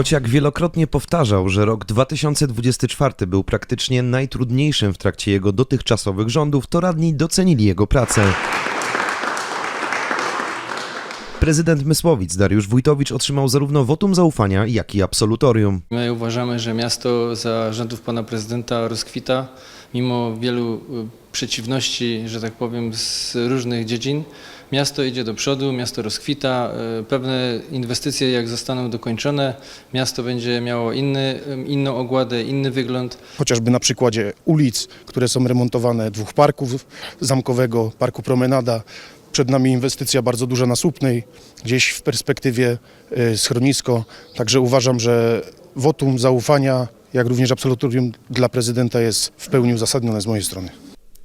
Choć jak wielokrotnie powtarzał, że rok 2024 był praktycznie najtrudniejszym w trakcie jego dotychczasowych rządów, to radni docenili jego pracę. Prezydent Mysłowic Dariusz Wójtowicz otrzymał zarówno wotum zaufania, jak i absolutorium. My uważamy, że miasto za rządów pana prezydenta rozkwita, mimo wielu y, przeciwności, że tak powiem, z różnych dziedzin. Miasto idzie do przodu, miasto rozkwita. y, Pewne inwestycje, jak zostaną dokończone, miasto będzie miało inny, inną ogładę, inny wygląd. chociażby na przykładzie ulic, które są remontowane, dwóch parków, zamkowego, parku Promenada. Przed nami inwestycja bardzo duża na Słupnej, gdzieś w perspektywie y, schronisko. Także uważam, że wotum zaufania, jak również absolutorium dla prezydenta jest w pełni uzasadnione z mojej strony.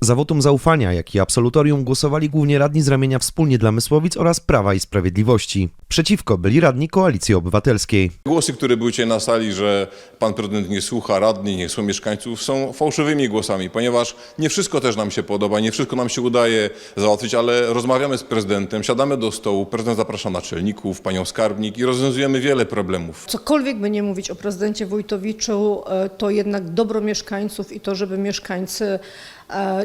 Za wotum zaufania, jak i absolutorium głosowali głównie radni z ramienia Wspólnie dla Mysłowic oraz Prawa i Sprawiedliwości. Przeciwko byli radni Koalicji Obywatelskiej. Głosy, które były dzisiaj na sali, że pan prezydent nie słucha radnych, nie słucha mieszkańców, są fałszywymi głosami, ponieważ nie wszystko też nam się podoba, nie wszystko nam się udaje załatwić, ale rozmawiamy z prezydentem, siadamy do stołu, prezydent zaprasza naczelników, panią skarbnik i rozwiązujemy wiele problemów. Cokolwiek by nie mówić o prezydencie Wójtowiczu, e, to jednak dobro mieszkańców i to, żeby mieszkańcy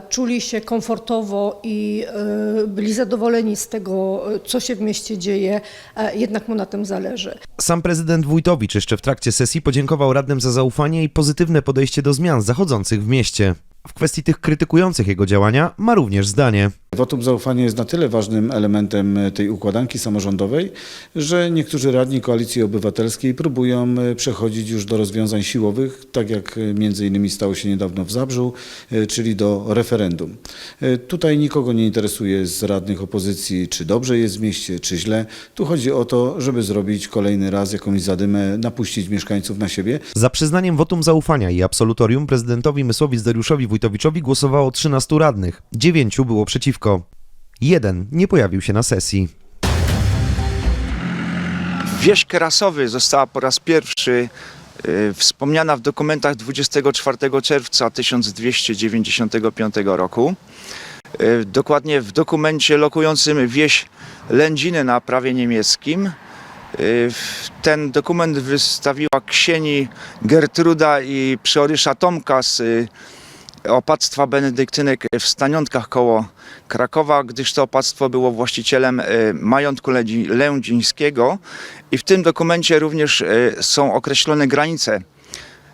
czuli się komfortowo i e, byli zadowoleni z tego, e, co się w mieście dzieje, e, jednak mu na tym zależy. Sam prezydent Wójtowicz jeszcze w trakcie sesji podziękował radnym za zaufanie i pozytywne podejście do zmian zachodzących w mieście. W kwestii tych krytykujących jego działania ma również zdanie. Wotum zaufania jest na tyle ważnym elementem tej układanki samorządowej, że niektórzy radni Koalicji Obywatelskiej próbują e, przechodzić już do rozwiązań siłowych, tak jak e, między innymi stało się niedawno w Zabrzu, e, czyli do referendum. E, Tutaj nikogo nie interesuje z radnych opozycji, czy dobrze jest w mieście, czy źle. Tu chodzi o to, żeby zrobić kolejny raz jakąś zadymę, napuścić mieszkańców na siebie. Za przyznaniem wotum zaufania i absolutorium prezydentowi Mysłowic Dariuszowi Wójtowiczowi głosowało 13 radnych. Dziewięciu było przeciwko. Jeden nie pojawił się na sesji. Wieś Krasowy została po raz pierwszy y, wspomniana w dokumentach 24 czerwca 1295 roku. Y, Dokładnie w dokumencie lokującym wieś Lędziny na prawie niemieckim. Y, Ten dokument wystawiła księgi Gertruda i przeorysza Tomka z opactwa benedyktynek w Staniątkach koło Krakowa, gdyż to opactwo było właścicielem e, majątku Lędzi- lędzińskiego i w tym dokumencie również e, są określone granice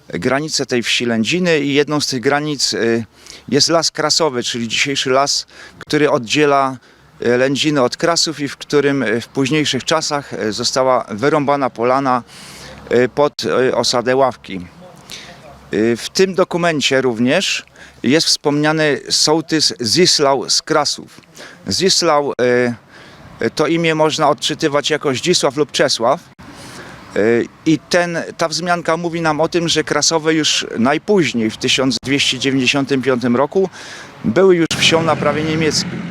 granice tej wsi Lędziny i jedną z tych granic e, jest Las Krasowy, czyli dzisiejszy las, który oddziela Lędziny od Krasów i w którym w późniejszych czasach została wyrąbana polana pod osadę Ławki. Y, W tym dokumencie również jest wspomniany sołtys Zislau z Krasów. Zislau y, to imię można odczytywać jako Zdzisław lub Czesław. Y, I ten, ta wzmianka mówi nam o tym, że Krasowe już najpóźniej w 1295 roku były już wsią na prawie niemieckim.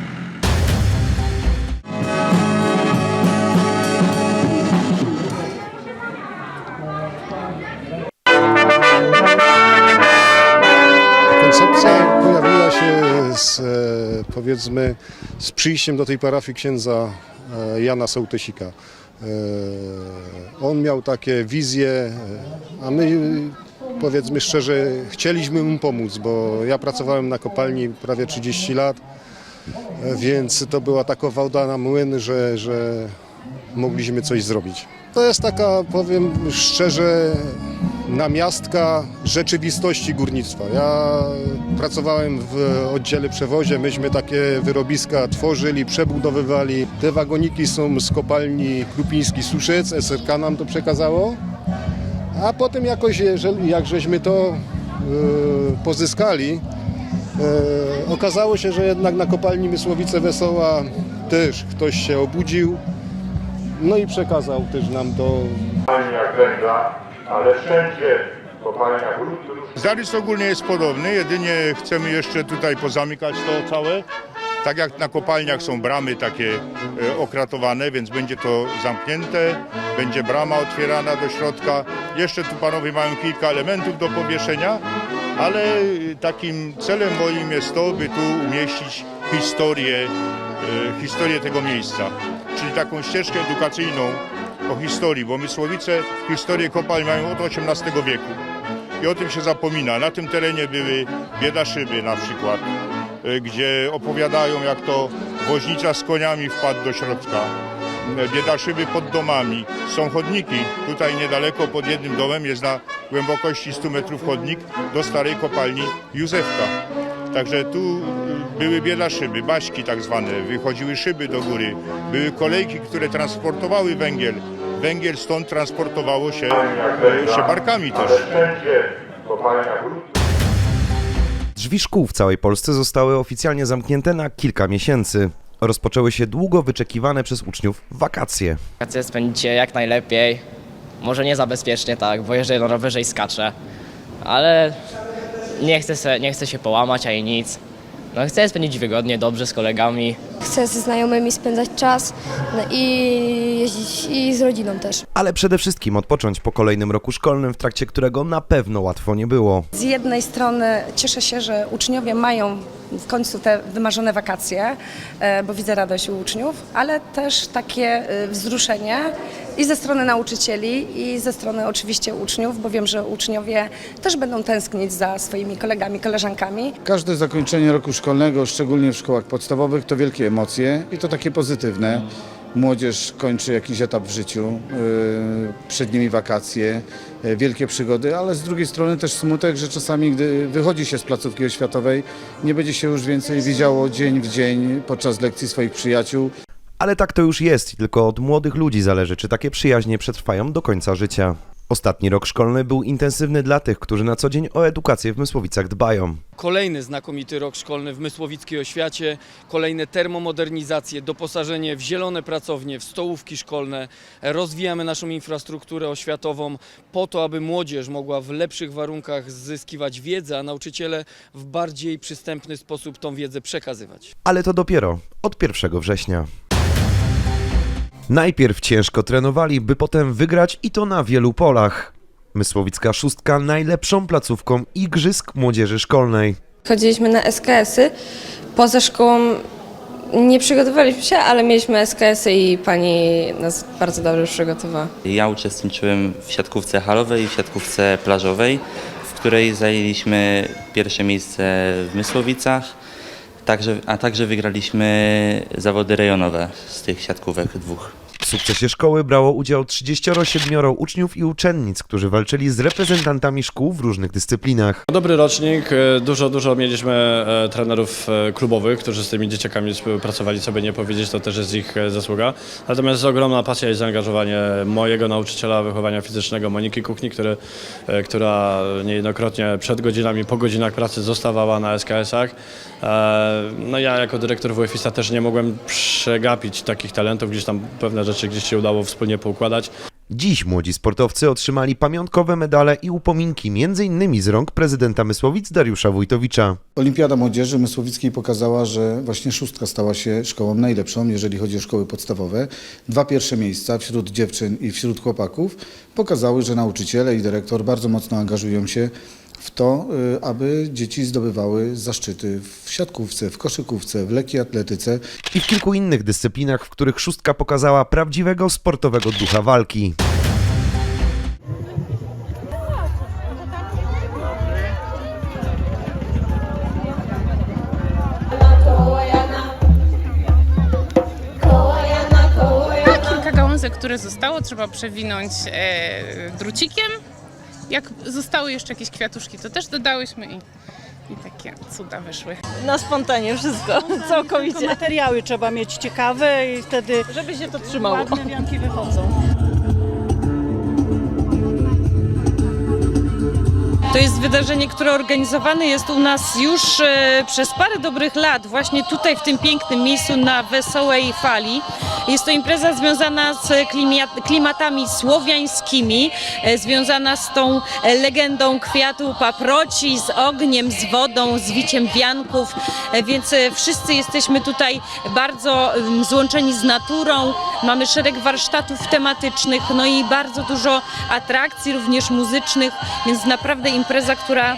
Powiedzmy, z przyjściem do tej parafii księdza e, Jana Sołtysika. E, On miał takie wizje, e, a my powiedzmy szczerze, chcieliśmy mu pomóc, bo ja pracowałem na kopalni prawie 30 lat, więc to była taka woda na młyn, że, że mogliśmy coś zrobić. To jest taka, powiem szczerze, namiastka rzeczywistości górnictwa. Ja pracowałem w oddziale przewozie, myśmy takie wyrobiska tworzyli, przebudowywali. Te wagoniki są z kopalni Krupiński Suszec, SRK nam to przekazało. A potem jakoś, jak żeśmy to e, pozyskali, e, okazało się, że jednak na kopalni Mysłowice Wesoła też ktoś się obudził, no i przekazał też nam to kopalnia węgla, ale wszędzie kopalnia gruntu Zarys ogólnie jest podobny, jedynie chcemy jeszcze tutaj pozamykać to całe. Tak jak na kopalniach są bramy takie e, okratowane, więc będzie to zamknięte, będzie brama otwierana do środka. Jeszcze tu panowie mają kilka elementów do powieszenia, ale e, takim celem moim jest to, by tu umieścić historię, e, historię tego miejsca. Czyli taką ścieżkę edukacyjną o historii, bo Mysłowice historię kopalń mają od XVIII wieku. I o tym się zapomina. Na tym terenie były biedaszyby na przykład, y, gdzie opowiadają jak to woźnica z koniami wpadł do środka. Y, Biedaszyby pod domami. Są chodniki. Tutaj niedaleko pod jednym domem jest na głębokości 100 metrów chodnik do starej kopalni Józefka. Także tu y, były biedaszyby, baśki tak zwane, wychodziły szyby do góry, były kolejki, które transportowały węgiel. Węgiel stąd transportowało się, się barkami też. Drzwi szkół w całej Polsce zostały oficjalnie zamknięte na kilka miesięcy. Rozpoczęły się długo wyczekiwane przez uczniów wakacje. Wakacje spędzicie jak najlepiej. Może nie za bezpiecznie, tak, bo jeżdżę na rowerze i skaczę. Ale nie chcę, se, nie chcę się połamać, ani nic. No, chcę spędzić wygodnie, dobrze z kolegami. Chcę ze znajomymi spędzać czas no i jeździć i z rodziną też. Ale przede wszystkim odpocząć po kolejnym roku szkolnym, w trakcie którego na pewno łatwo nie było. Z jednej strony cieszę się, że uczniowie mają w końcu te wymarzone wakacje, e, bo widzę radość u uczniów, ale też takie e, wzruszenie i ze strony nauczycieli, i ze strony oczywiście uczniów, bo wiem, że uczniowie też będą tęsknić za swoimi kolegami, koleżankami. Każde zakończenie roku szkolnego, szczególnie w szkołach podstawowych, to wielkie emocje i to takie pozytywne. Młodzież kończy jakiś etap w życiu, yy, przed nimi wakacje, yy, wielkie przygody, ale z drugiej strony też smutek, że czasami, gdy wychodzi się z placówki oświatowej, nie będzie się już więcej widziało dzień w dzień podczas lekcji swoich przyjaciół. Ale tak to już jest tylko od młodych ludzi zależy, czy takie przyjaźnie przetrwają do końca życia. Ostatni rok szkolny był intensywny dla tych, którzy na co dzień o edukację w Mysłowicach dbają. Kolejny znakomity rok szkolny w Mysłowickiej Oświacie, kolejne termomodernizacje, doposażenie w zielone pracownie, w stołówki szkolne. Rozwijamy naszą infrastrukturę oświatową po to, aby młodzież mogła w lepszych warunkach zyskiwać wiedzę, a nauczyciele w bardziej przystępny sposób tą wiedzę przekazywać. Ale to dopiero od 1 września. Najpierw ciężko trenowali, by potem wygrać i to na wielu polach. Mysłowicka szóstka najlepszą placówką igrzysk młodzieży szkolnej. Chodziliśmy na SKS-y. Poza szkołą nie przygotowaliśmy się, ale mieliśmy SKS-y i pani nas bardzo dobrze przygotowała. Ja uczestniczyłem w siatkówce halowej i w siatkówce plażowej, w której zajęliśmy pierwsze miejsce w Mysłowicach, także, a także wygraliśmy zawody rejonowe z tych siatkówek dwóch. W sukcesie szkoły brało udział 37 uczniów i uczennic, którzy walczyli z reprezentantami szkół w różnych dyscyplinach. Dobry rocznik, dużo, dużo mieliśmy e, trenerów e, klubowych, którzy z tymi dzieciakami współpracowali, co by nie powiedzieć, to też jest ich e, zasługa. Natomiast ogromna pasja i zaangażowanie mojego nauczyciela wychowania fizycznego, Moniki Kuchni, który, która niejednokrotnie przed godzinami, po godzinach pracy zostawała na SKS-ach. No ja jako dyrektor WF-isa też nie mogłem przegapić takich talentów, gdzieś tam pewne rzeczy gdzieś się udało wspólnie poukładać. Dziś młodzi sportowcy otrzymali pamiątkowe medale i upominki, m.in. z rąk prezydenta Mysłowic Dariusza Wójtowicza. Olimpiada Młodzieży Mysłowickiej pokazała, że właśnie szóstka stała się szkołą najlepszą, jeżeli chodzi o szkoły podstawowe. Dwa pierwsze miejsca wśród dziewczyn i wśród chłopaków pokazały, że nauczyciele i dyrektor bardzo mocno angażują się w to, y, aby dzieci zdobywały zaszczyty w siatkówce, w koszykówce, w lekkiej atletyce. I w kilku innych dyscyplinach, w których szóstka pokazała prawdziwego sportowego ducha walki. Które zostało, trzeba przewinąć e, drucikiem. Jak zostały jeszcze jakieś kwiatuszki, to też dodałyśmy i, i takie cuda wyszły. Na spontanie wszystko, całkowicie. Materiały trzeba mieć ciekawe i wtedy Żeby się to trzymało. ładne wianki wychodzą. To jest wydarzenie, które organizowane jest u nas już e, przez parę dobrych lat, właśnie tutaj w tym pięknym miejscu na Wesołej Fali. Jest to impreza związana z klimatami słowiańskimi, e, związana z tą e, legendą kwiatu paproci, z ogniem, z wodą, z wiciem wianków, e, więc wszyscy jesteśmy tutaj bardzo złączeni z naturą. Mamy szereg warsztatów tematycznych, no i bardzo dużo atrakcji, również muzycznych, więc naprawdę impreza, która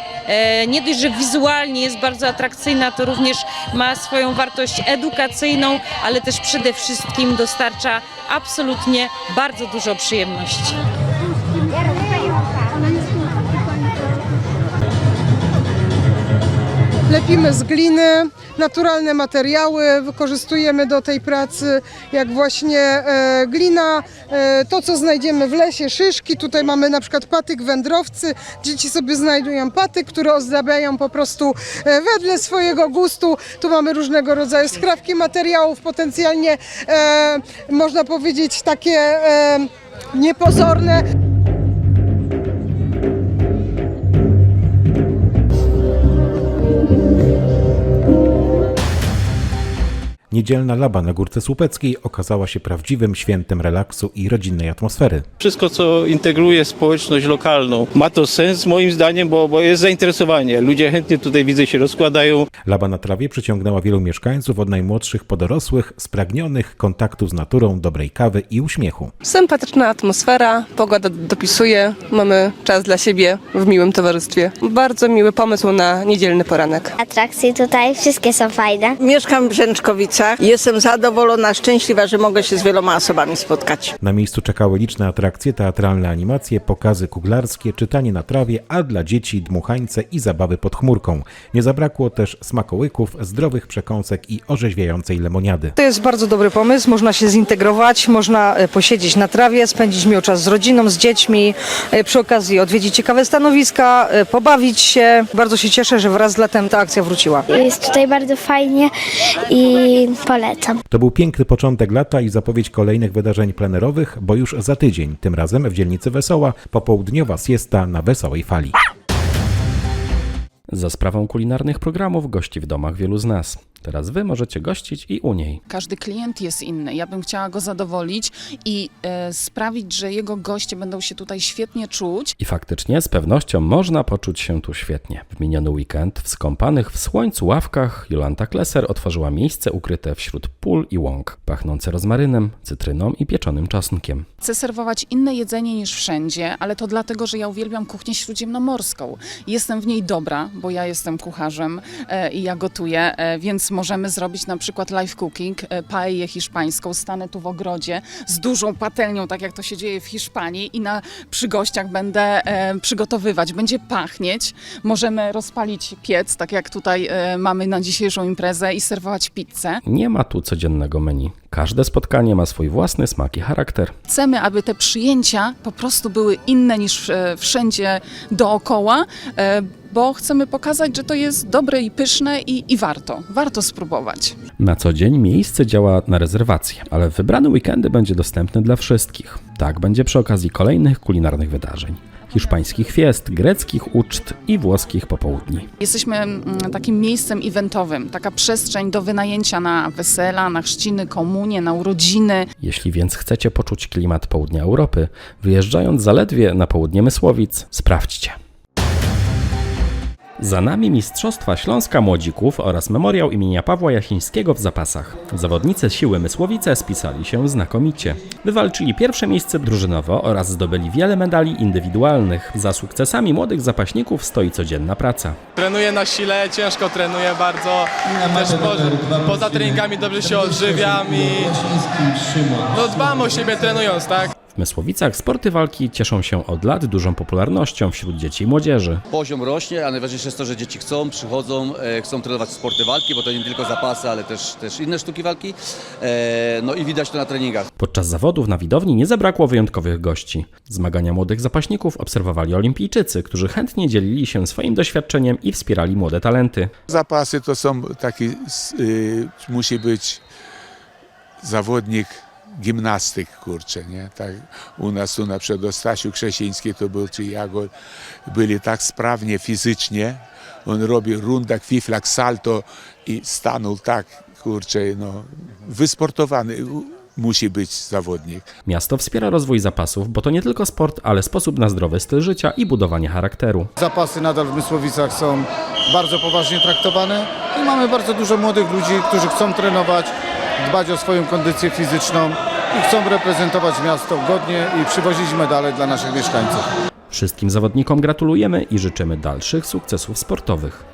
nie dość, że wizualnie jest bardzo atrakcyjna, to również ma swoją wartość edukacyjną, ale też przede wszystkim dostarcza absolutnie bardzo dużo przyjemności. Lepimy z gliny, naturalne materiały wykorzystujemy do tej pracy, jak właśnie e, glina, e, to co znajdziemy w lesie, szyszki, tutaj mamy na przykład patyk wędrowcy, dzieci sobie znajdują patyk, które ozdabiają po prostu e, wedle swojego gustu, tu mamy różnego rodzaju skrawki materiałów, potencjalnie można powiedzieć takie niepozorne. Niedzielna laba na Górce Słupeckiej okazała się prawdziwym świętem relaksu i rodzinnej atmosfery. Wszystko, co integruje społeczność lokalną, ma to sens moim zdaniem, bo, bo jest zainteresowanie. Ludzie chętnie tutaj widzę się rozkładają. Laba na trawie przyciągnęła wielu mieszkańców od najmłodszych po dorosłych, spragnionych kontaktu z naturą, dobrej kawy i uśmiechu. Sympatyczna atmosfera, pogoda dopisuje, mamy czas dla siebie w miłym towarzystwie. Bardzo miły pomysł na niedzielny poranek. Atrakcje tutaj wszystkie są fajne. Mieszkam w Brzęczkowicach. Jestem zadowolona, szczęśliwa, że mogę się z wieloma osobami spotkać. Na miejscu czekały liczne atrakcje, teatralne animacje, pokazy kuglarskie, czytanie na trawie, a dla dzieci dmuchańce i zabawy pod chmurką. Nie zabrakło też smakołyków, zdrowych przekąsek i orzeźwiającej lemoniady. To jest bardzo dobry pomysł, można się zintegrować, można e, posiedzieć na trawie, spędzić miły czas z rodziną, z dziećmi, e, przy okazji odwiedzić ciekawe stanowiska, e, pobawić się. Bardzo się cieszę, że wraz z latem ta akcja wróciła. Jest tutaj bardzo fajnie i polecam. To był piękny początek lata i zapowiedź kolejnych wydarzeń plenerowych, bo już za tydzień, tym razem w dzielnicy Wesoła, popołudniowa siesta na wesołej fali. Za sprawą kulinarnych programów gości w domach wielu z nas. Teraz wy możecie gościć i u niej. Każdy klient jest inny. Ja bym chciała go zadowolić i e, sprawić, że jego goście będą się tutaj świetnie czuć. I faktycznie z pewnością można poczuć się tu świetnie. W miniony weekend w skąpanych w słońcu ławkach Jolanta Kleser otworzyła miejsce ukryte wśród pól i łąk, pachnące rozmarynem, cytryną i pieczonym czosnkiem. Chcę serwować inne jedzenie niż wszędzie, ale to dlatego, że ja uwielbiam kuchnię śródziemnomorską. Jestem w niej dobra, bo ja jestem kucharzem e, i ja gotuję, e, więc możemy zrobić na przykład live cooking, e, paellę hiszpańską. Stanę tu w ogrodzie z dużą patelnią, tak jak to się dzieje w Hiszpanii i na, przy gościach będę e, przygotowywać. Będzie pachnieć. Możemy rozpalić piec, tak jak tutaj e, mamy na dzisiejszą imprezę i serwować pizzę. Nie ma tu codziennego menu. Każde spotkanie ma swój własny smak i charakter. Chcemy, aby te przyjęcia po prostu były inne niż e, wszędzie dookoła, e, bo chcemy pokazać, że to jest dobre i pyszne i, i warto, warto spróbować. Na co dzień miejsce działa na rezerwację, ale wybrane weekendy będzie dostępne dla wszystkich. Tak będzie przy okazji kolejnych kulinarnych wydarzeń. Hiszpańskich fiest, greckich uczt i włoskich popołudni. Jesteśmy mm, takim miejscem eventowym, taka przestrzeń do wynajęcia na wesela, na chrzciny, komunie, na urodziny. Jeśli więc chcecie poczuć klimat południa Europy, wyjeżdżając zaledwie na południe Mysłowic, sprawdźcie. Za nami Mistrzostwa Śląska Młodzików oraz memoriał imienia Pawła Jasińskiego w zapasach. Zawodnicy siły Mysłowice spisali się znakomicie. Wywalczyli pierwsze miejsce drużynowo oraz zdobyli wiele medali indywidualnych. Za sukcesami młodych zapaśników stoi codzienna praca. Trenuję na sile, ciężko trenuję bardzo. Też po, poza treningami dobrze się odżywiam i no dbam o siebie trenując, tak? W Mysłowicach sporty walki cieszą się od lat dużą popularnością wśród dzieci i młodzieży. Poziom rośnie, a najważniejsze jest to, że dzieci chcą, przychodzą, e, chcą trenować sporty walki, bo to nie tylko zapasy, ale też, też inne sztuki walki. E, no i widać to na treningach. Podczas zawodów na widowni nie zabrakło wyjątkowych gości. Zmagania młodych zapaśników obserwowali olimpijczycy, którzy chętnie dzielili się swoim doświadczeniem i wspierali młode talenty. Zapasy to są taki, y, musi być zawodnik gimnastyk, kurczę, nie? Tak, u nas tu na przykład Stasiu Krzesiński to był, czy Jagol, byli tak sprawnie fizycznie, on robi rundach, fiflak, salto i stanął tak, kurczę, no, wysportowany musi być zawodnik. Miasto wspiera rozwój zapasów, bo to nie tylko sport, ale sposób na zdrowy styl życia i budowanie charakteru. Zapasy nadal w Mysłowicach są bardzo poważnie traktowane i mamy bardzo dużo młodych ludzi, którzy chcą trenować, dbać o swoją kondycję fizyczną i chcą reprezentować miasto godnie i przywozić medale dla naszych mieszkańców. Wszystkim zawodnikom gratulujemy i życzymy dalszych sukcesów sportowych.